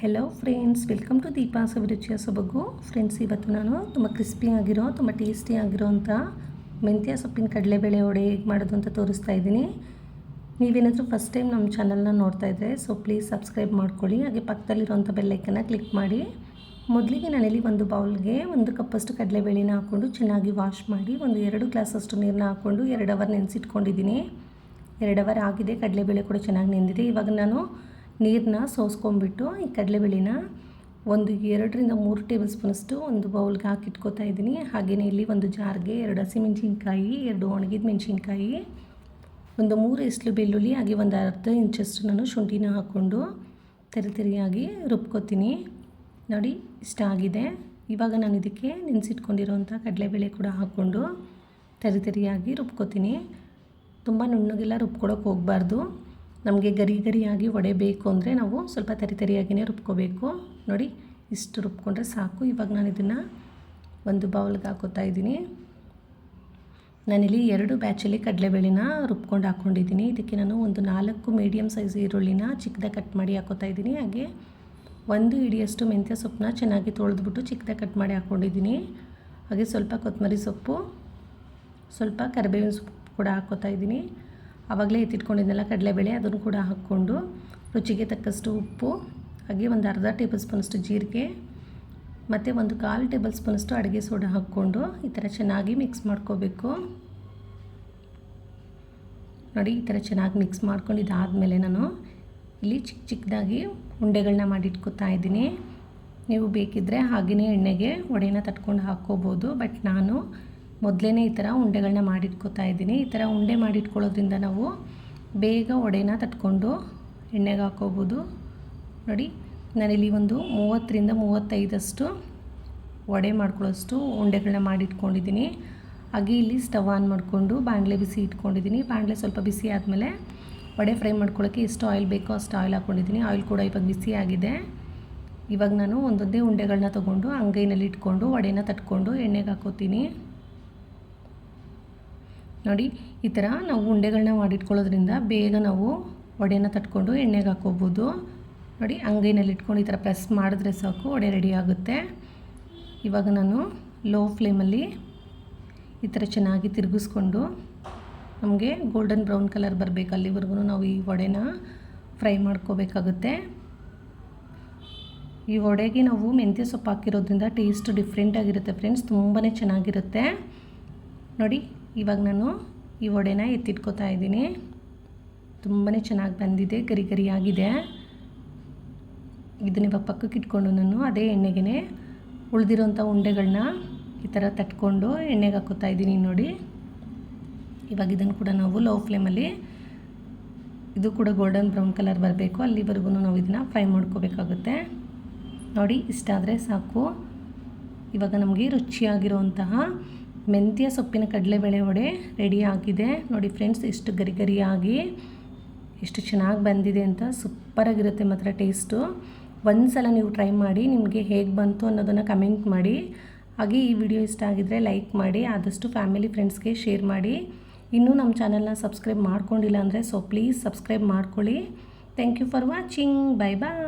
Hello friends welcome to Deepa ಅಭಿರುಚಿಯ ಸೊಬಗು friends ಇವತ್ತು ನಾನು ತುಂಬ ಕ್ರಿಸ್ಪಿ ಆಗಿರೋ, ತುಂಬ ಟೇಸ್ಟಿ ಅಂಥ ಮೆಂತ್ಯ ಸೊಪ್ಪಿನ ಕಡಲೆಬೇಳೆ ವಡೆ ಹೇಗೆ ಮಾಡೋದು ಅಂತ ತೋರಿಸ್ತಾ ಇದ್ದೀನಿ. ನೀವೇನಾದರೂ ಫಸ್ಟ್ ಟೈಮ್ ನಮ್ಮ ಚಾನಲ್ನ ನೋಡ್ತಾ ಇದ್ದರೆ ಸೊ ಪ್ಲೀಸ್ ಸಬ್ಸ್ಕ್ರೈಬ್ ಮಾಡ್ಕೊಳ್ಳಿ. ಹಾಗೆ ಪಕ್ಕದಲ್ಲಿರುವಂಥ ಬೆಲ್ಲೈಕನ್ನ ಕ್ಲಿಕ್ ಮಾಡಿ. ಮೊದಲಿಗೆ ನಾನಿಲ್ಲಿ ಒಂದು ಬೌಲ್ಗೆ ಒಂದು ಕಪ್ಪಷ್ಟು ಕಡಲೆಬೇಳೆನ ಹಾಕ್ಕೊಂಡು ಚೆನ್ನಾಗಿ ವಾಶ್ ಮಾಡಿ, ಒಂದು ಎರಡು ಗ್ಲಾಸಷ್ಟು ನೀರನ್ನ ಹಾಕ್ಕೊಂಡು ಎರಡು ಅವರ್ ನೆನೆಸಿಟ್ಕೊಂಡಿದ್ದೀನಿ. ಎರಡು ಅವರ್ ಆಗಿದೆ ಕಡಲೆಬೇಳೆ ಕೂಡ ಚೆನ್ನಾಗಿ ನೆಂದಿದೆ. ಇವಾಗ ನಾನು ನೀರನ್ನ ಸೋಸ್ಕೊಂಡ್ಬಿಟ್ಟು ಈ ಕಡಲೆಬೇಳೆನ ಒಂದು ಎರಡರಿಂದ ಮೂರು ಟೇಬಲ್ ಸ್ಪೂನಷ್ಟು ಒಂದು ಬೌಲ್ಗೆ ಹಾಕಿಟ್ಕೋತಾ ಇದ್ದೀನಿ. ಹಾಗೆಯೇ ಇಲ್ಲಿ ಒಂದು ಜಾರ್ಗೆ ಎರಡು ಹಸಿಮೆಣ್ಸಿನ್ಕಾಯಿ, ಎರಡು ಒಣಗಿದ ಮೆಣಸಿನ್ಕಾಯಿ ಒಂದು ಮೂರು ಎಸ್ಲು ಬೆಳ್ಳುಳ್ಳಿ, ಹಾಗೆ ಒಂದು ಅರ್ಧ ಇಂಚಷ್ಟು ನಾನು ಶುಂಠಿನ ಹಾಕ್ಕೊಂಡು ತೆರೆ ತೆರೆಯಾಗಿ ರುಬ್ಕೋತೀನಿ. ನೋಡಿ, ಇಷ್ಟ ಆಗಿದೆ. ಇವಾಗ ನಾನು ಇದಕ್ಕೆ ನೆನೆಸಿಟ್ಕೊಂಡಿರೋಂಥ ಕಡಲೆಬೇಳೆ ಕೂಡ ಹಾಕ್ಕೊಂಡು ತೆರೆ ತೆರೆಯಾಗಿ ರುಬ್ಕೋತೀನಿ. ತುಂಬ ನುಣ್ಣಗೆಲ್ಲ ರುಬ್ಕೊಳಕ್ಕೆ ಹೋಗಬಾರ್ದು. ನಮಗೆ ಗರಿ ಗರಿಯಾಗಿ ವಡೆ ಅಂದರೆ ನಾವು ಸ್ವಲ್ಪ ತರಿ ತರಿಯಾಗಿಯೇ ರುಬ್ಕೋಬೇಕು. ನೋಡಿ, ಇಷ್ಟು ರುಬ್ಕೊಂಡ್ರೆ ಸಾಕು. ಇವಾಗ ನಾನು ಇದನ್ನು ಒಂದು ಬೌಲ್ಗೆ ಹಾಕೋತಾ ಇದ್ದೀನಿ. ನಾನಿಲ್ಲಿ ಎರಡು ಬ್ಯಾಚಲ್ಲಿ ಕಡಲೆಬೇಳೆನ ರುಬ್ಕೊಂಡು ಹಾಕ್ಕೊಂಡಿದ್ದೀನಿ ಇದಕ್ಕೆ ನಾನು ಒಂದು ನಾಲ್ಕು ಮೀಡಿಯಮ್ ಸೈಜ್ ಈರುಳ್ಳಿನ ಚಿಕ್ಕದಾಗಿ ಕಟ್ ಮಾಡಿ ಹಾಕೋತಾ ಇದ್ದೀನಿ. ಹಾಗೆ ಒಂದು ಇಡಿಯಷ್ಟು ಮೆಂತ್ಯ ಸೊಪ್ಪನ್ನ ಚೆನ್ನಾಗಿ ತೊಳೆದ್ಬಿಟ್ಟು ಚಿಕ್ಕದಾಗಿ ಕಟ್ ಮಾಡಿ ಹಾಕ್ಕೊಂಡಿದ್ದೀನಿ ಹಾಗೆ ಸ್ವಲ್ಪ ಕೊತ್ತಂಬರಿ ಸೊಪ್ಪು, ಸ್ವಲ್ಪ ಕರಿಬೇವಿನ ಸೊಪ್ಪು ಕೂಡ ಹಾಕೋತಾ ಇದ್ದೀನಿ. ಆವಾಗಲೇ ಎತ್ತಿಟ್ಕೊಂಡಿದ್ದೆಲ್ಲ ಕಡಲೆಬೇಳೆ, ಅದನ್ನು ಕೂಡ ಹಾಕ್ಕೊಂಡು ರುಚಿಗೆ ತಕ್ಕಷ್ಟು ಉಪ್ಪು, ಹಾಗೆ ಒಂದು ಅರ್ಧ ಟೇಬಲ್ ಸ್ಪೂನಷ್ಟು ಜೀರಿಗೆ, ಮತ್ತು ಒಂದು ಕಾಲು ಟೇಬಲ್ ಸ್ಪೂನಷ್ಟು ಅಡುಗೆ ಸೋಡಾ ಹಾಕ್ಕೊಂಡು ಈ ಥರ ಚೆನ್ನಾಗಿ ಮಿಕ್ಸ್ ಮಾಡ್ಕೋಬೇಕು. ನೋಡಿ, ಈ ಥರ ಚೆನ್ನಾಗಿ ಮಿಕ್ಸ್ ಮಾಡ್ಕೊಂಡು ಇದಾದಮೇಲೆ ನಾನು ಇಲ್ಲಿ ಚಿಕ್ಕ ಚಿಕ್ಕದಾಗಿ ಉಂಡೆಗಳನ್ನ ಮಾಡಿಟ್ಕೋತಾ ಇದ್ದೀನಿ. ನೀವು ಬೇಕಿದ್ದರೆ ಹಾಗೆಯೇ ಎಣ್ಣೆಗೆ ಒಡೆನ ತಟ್ಕೊಂಡು ಹಾಕ್ಕೋಬೋದು, ಬಟ್ ನಾನು ಮೊದಲೇ ಈ ಥರ ಉಂಡೆಗಳನ್ನ ಮಾಡಿಟ್ಕೋತಾ ಇದ್ದೀನಿ. ಈ ಥರ ಉಂಡೆ ಮಾಡಿಟ್ಕೊಳ್ಳೋದ್ರಿಂದ ನಾವು ಬೇಗ ಒಡೆನ ತಟ್ಕೊಂಡು ಎಣ್ಣೆಗೆ ಹಾಕೋಬೋದು. ನೋಡಿ, ನಾನಿಲ್ಲಿ ಒಂದು ಮೂವತ್ತರಿಂದ ಮೂವತ್ತೈದಷ್ಟು ವಡೆ ಮಾಡ್ಕೊಳ್ಳೋಷ್ಟು ಉಂಡೆಗಳನ್ನ ಮಾಡಿಟ್ಕೊಂಡಿದ್ದೀನಿ. ಹಾಗೆ ಇಲ್ಲಿ ಸ್ಟವ್ ಆನ್ ಮಾಡಿಕೊಂಡು ಬಾಣಲೆ ಬಿಸಿ ಇಟ್ಕೊಂಡಿದ್ದೀನಿ. ಬಾಣಲೆ ಸ್ವಲ್ಪ ಬಿಸಿ ಆದಮೇಲೆ ವಡೆ ಫ್ರೈ ಮಾಡ್ಕೊಳ್ಳೋಕ್ಕೆ ಎಷ್ಟು ಆಯಿಲ್ ಬೇಕೋ ಅಷ್ಟು ಆಯಿಲ್ ಹಾಕ್ಕೊಂಡಿದ್ದೀನಿ ಆಯಿಲ್ ಕೂಡ ಇವಾಗ ಬಿಸಿ ಆಗಿದೆ. ಇವಾಗ ನಾನು ಒಂದೊಂದೇ ಉಂಡೆಗಳನ್ನ ತೊಗೊಂಡು ಅಂಗೈನಲ್ಲಿ ಇಟ್ಕೊಂಡು ವಡೆನ ತಟ್ಕೊಂಡು ಎಣ್ಣೆಗೆ ಹಾಕೋತೀನಿ. ನೋಡಿ, ಈ ಥರ ನಾವು ಉಂಡೆಗಳನ್ನ ಮಾಡಿಟ್ಕೊಳ್ಳೋದ್ರಿಂದ ಬೇಗ ನಾವು ವಡೆನ ತಟ್ಕೊಂಡು ಎಣ್ಣೆಗೆ ಹಾಕೋಬೋದು ನೋಡಿ, ಅಂಗೈನಲ್ಲಿ ಇಟ್ಕೊಂಡು ಈ ಥರ ಪ್ರೆಸ್ ಮಾಡಿದ್ರೆ ಸಾಕು, ವಡೆ ರೆಡಿ ಆಗುತ್ತೆ. ಇವಾಗ ನಾನು ಲೋ ಫ್ಲೇಮಲ್ಲಿ ಈ ಥರ ಚೆನ್ನಾಗಿ ತಿರುಗಿಸ್ಕೊಂಡು ನಮಗೆ ಗೋಲ್ಡನ್ ಬ್ರೌನ್ ಕಲರ್ ಬರಬೇಕು, ಅಲ್ಲಿವರೆಗೂ ನಾವು ಈ ವಡೆನ ಫ್ರೈ ಮಾಡ್ಕೋಬೇಕಾಗುತ್ತೆ. ಈ ವಡೆಗೆ ನಾವು ಮೆಂತ್ಯ ಸೊಪ್ಪು ಹಾಕಿರೋದ್ರಿಂದ ಟೇಸ್ಟ್ ಡಿಫ್ರೆಂಟಾಗಿರುತ್ತೆ ಫ್ರೆಂಡ್ಸ್ ತುಂಬಾ ಚೆನ್ನಾಗಿರುತ್ತೆ. ನೋಡಿ ಇವಾಗ ನಾನು ಈ ವಡೆನ ಎತ್ತಿಟ್ಕೋತಾ ಇದ್ದೀನಿ. ತುಂಬಾ ಚೆನ್ನಾಗಿ ಬಂದಿದೆ, ಗರಿ ಗರಿಯಾಗಿದೆ ಇದನ್ನ ಇವಾಗ ಪಕ್ಕಕ್ಕೆ ಇಟ್ಕೊಂಡು ನಾನು ಅದೇ ಎಣ್ಣೆಗೇ ಉಳಿದಿರೋಂಥ ಉಂಡೆಗಳನ್ನ ಈ ಥರ ತಟ್ಕೊಂಡು ಎಣ್ಣೆಗೆ ಹಾಕೋತಾ ಇದ್ದೀನಿ ನೋಡಿ. ಇವಾಗ ಇದನ್ನು ಕೂಡ ನಾವು ಲೋ ಫ್ಲೇಮಲ್ಲಿ ಇದು ಕೂಡ ಗೋಲ್ಡನ್ ಬ್ರೌನ್ ಕಲರ್ ಬರಬೇಕು. ಅಲ್ಲಿವರೆಗೂ ನಾವು ಇದನ್ನು ಫ್ರೈ ಮಾಡ್ಕೋಬೇಕಾಗುತ್ತೆ. ನೋಡಿ, ಇಷ್ಟ ಆದರೆ ಸಾಕು. ಇವಾಗ ನಮಗೆ ರುಚಿಯಾಗಿರುವಂತಹ ಮೆಂತ್ಯ ಸೊಪ್ಪಿನ ಕಡಲೆಬೇಳೆ ವಡೆ ರೆಡಿ ಆಗಿದೆ. ನೋಡಿ ಫ್ರೆಂಡ್ಸ್ ಇಷ್ಟು ಗರಿ ಗರಿಯಾಗಿ ಎಷ್ಟು ಚೆನ್ನಾಗಿ ಬಂದಿದೆ ಅಂತ ಸೂಪರಾಗಿರುತ್ತೆ ಮಾತ್ರ ಟೇಸ್ಟು ಒಂದು ಸಲ ನೀವು ಟ್ರೈ ಮಾಡಿ ನಿಮಗೆ ಹೇಗೆ ಬಂತು ಅನ್ನೋದನ್ನು ಕಮೆಂಟ್ ಮಾಡಿ. ಹಾಗೆ ಈ ವಿಡಿಯೋ ಇಷ್ಟ ಆಗಿದ್ದರೆ ಲೈಕ್ ಮಾಡಿ, ಆದಷ್ಟು ಫ್ಯಾಮಿಲಿ ಫ್ರೆಂಡ್ಸ್ಗೆ ಶೇರ್ ಮಾಡಿ. ಇನ್ನೂ ನಮ್ಮ ಚಾನಲ್ನ ಸಬ್ಸ್ಕ್ರೈಬ್ ಮಾಡ್ಕೊಂಡಿಲ್ಲ ಅಂದರೆ ಸೊ ಪ್ಲೀಸ್ ಸಬ್ಸ್ಕ್ರೈಬ್ ಮಾಡ್ಕೊಳ್ಳಿ. Thank you for watching bye bye